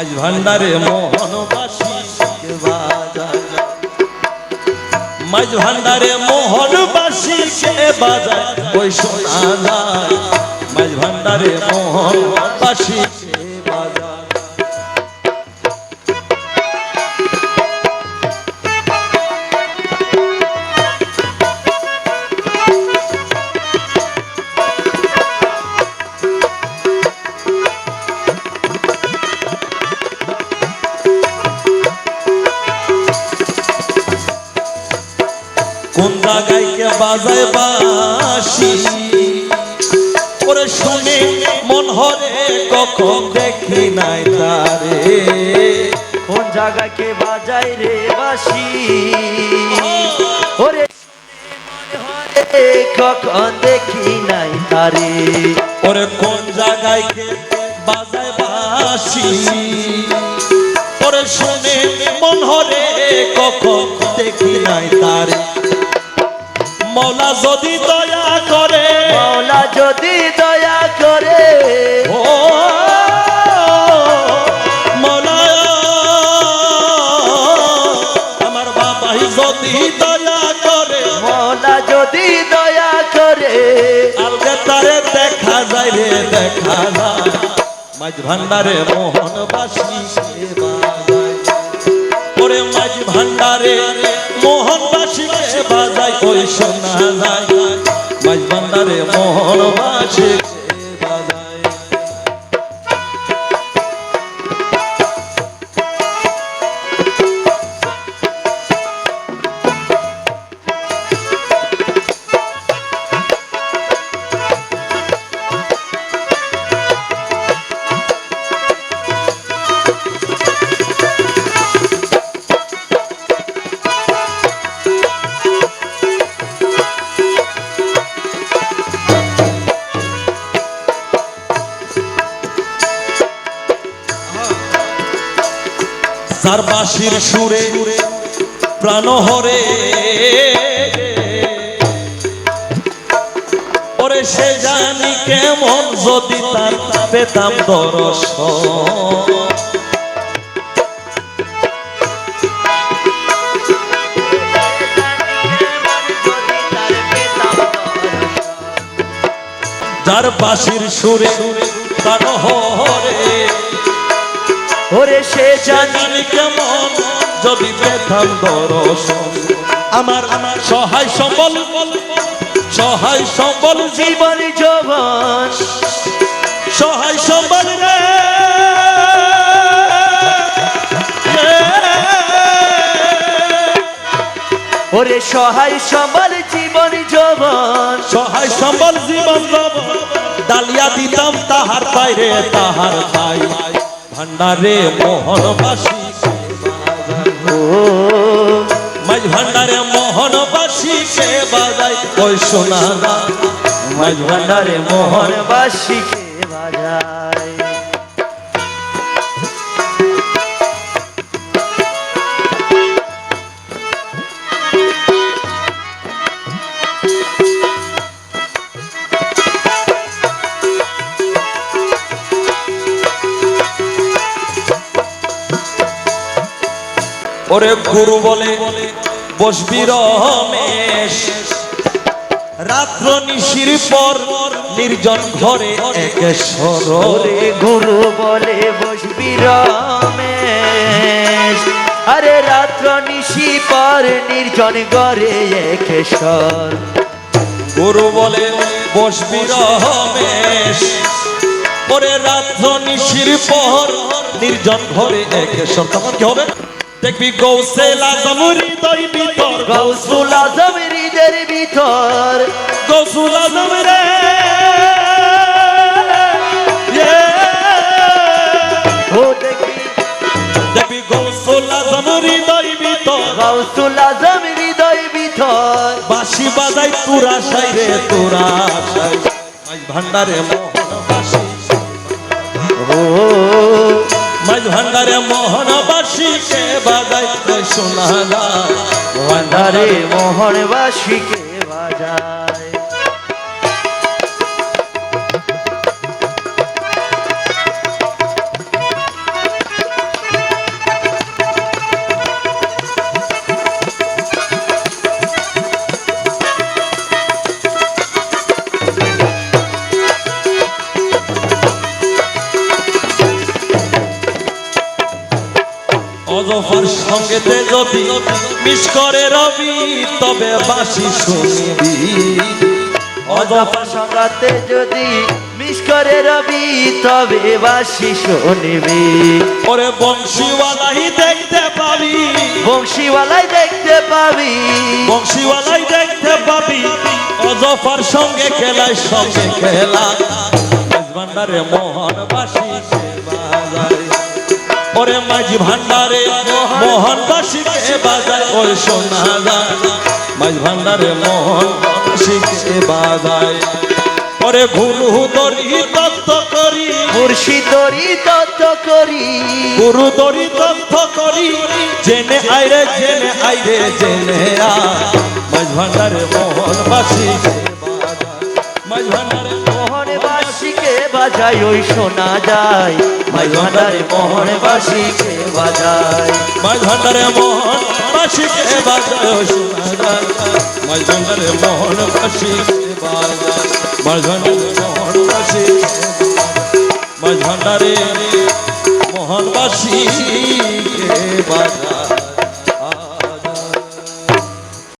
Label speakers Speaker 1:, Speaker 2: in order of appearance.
Speaker 1: মাঝ ভান্ডারে বাজায় মাঝ ভান্ডারে মোহনবাসী কে বাজায়। ওই যায় মাঝ ভান্ডারে মোহনবাসী কোন জায়গায় কে বাজায় বাসি ওরে শুনে মন হরে, কখন দেখি নাই তারে।
Speaker 2: কোন জায়গায় কে বাজাই রে বাসি ওরে কখন দেখি নাই তারে।
Speaker 1: ওরে কোন জায়গায় কে বাজায় বাসি ওরে শুনে মন হরে, কখন দেখি নাই তারে। মৌলা যদি দয়া করে।
Speaker 2: মাওলা যদি দয়া করে।
Speaker 1: ও মৌলা আমার বাবাই যদি দয়া করে।
Speaker 2: মাওলা যদি দয়া করে।
Speaker 1: আলগে তারে দেখা যায় রে দেখা যায়। মাঝ ভান্ডারে মোহন বাসি ওরে মাঝ ভান্ডারে মোহন ওই সোনা নাই মাঝ ভান্ডারে মোহন যার বাঁশির সুরে প্রাণ হরে। ওরে সে জানি কেমন যদি তার পেতাম দরস যার বাঁশির সুরে প্রাণ হরে।
Speaker 2: ওরে সে জানি
Speaker 1: কেমন? যদি পেতাম দর্শন আমার আমার সহায় সম্বল সহায় সম্বল জীবন
Speaker 2: জীবন
Speaker 1: সহায় সম্বল
Speaker 2: ওরে সহায় সম্বল জীবন যৌবন
Speaker 1: সহায় সম্বল জীবন যাব ডালিয়া দিতাম তাহার বাইরে তাহার পাই ভান্ডারে মোহনবাসী।
Speaker 2: বাসি
Speaker 1: মাঝ ভান্ডারে মোহনবাসী সে বাজাই কই সোনা। মাঝ ভান্ডারে মোহন
Speaker 2: কে বাসিকে
Speaker 1: ওরে গুরু বলে বসবি রমেশ। রাত্র নিশির পর নির্জন ঘরে একেশ্বর
Speaker 2: ওরে গুরু বলে বসবি রমেশ। আরে রাত্র নিশি পর নির্জন গড়ে একেশ্বর
Speaker 1: গুরু বলে বসবি রমেশ। পরে রাত্র নিশির পর নির্জন ঘরে একেশ্বর তখন কি হবে? দেখবি গৌসে লাজম হৃদয় ভিতর।
Speaker 2: গৌসুল আজম হৃদের ভিতর।
Speaker 1: গৌসুল আজম রে। দেখবি। গৌসুল আজম হৃদয় ভিতর।
Speaker 2: গৌসুল আজম হৃদয় ভিতর।
Speaker 1: বাঁশি বাজাই তোরা সাই রে তোরা সাই ভান্ডারে মোহন মোহন বাসি কে বাজাই ওই যায়
Speaker 2: ভান্ডারে মোহন বাসিকে বাজায়?
Speaker 1: সঙ্গেতে যদি মিস করে রবি তবে বাসি শুনবি।
Speaker 2: অজফার সঙ্গাতে যদি মিস করে রবি তবে বাসি শুনবি।
Speaker 1: ওরে বংশীওয়ালাই দেখতে পাবি।
Speaker 2: বংশীওয়ালাই দেখতে পাবি।
Speaker 1: বংশীওয়ালাই দেখতে পাবি। অজফার সঙ্গে খেলায় সঙ্গে খেলা। ভান্ডারে মোহন বাসি সে বাজায়। ওরে মাঝি ভান্ডারে মোহন বাসি কে বাজায় ওরে সোনা যায় মাঝ ভান্ডারে মোহন বাসি কে বাজায় ওরে ঘুরু দরি তত্ত্ব করি
Speaker 2: মুর্শিদরি তত্ত্ব করি।
Speaker 1: গুরু দরি তথ্য করি জেনে আইরে জেনে আইরে জেনে আ মাঝ ভান্ডারে মোহন বাসি মাঝ ভান্ডারে
Speaker 2: বাজাই ওই শোনা যায়। মাই ভান্ডারে মোহন বাসিকে বাজায়
Speaker 1: মোহন বাসি কে বাজায় শোনা যায়। ভান্ডারে মোহন বাসি কে বাজায় ভান্ডারে মোহন বাসি ভান্ডারে মোহন বাসি কে বাজায়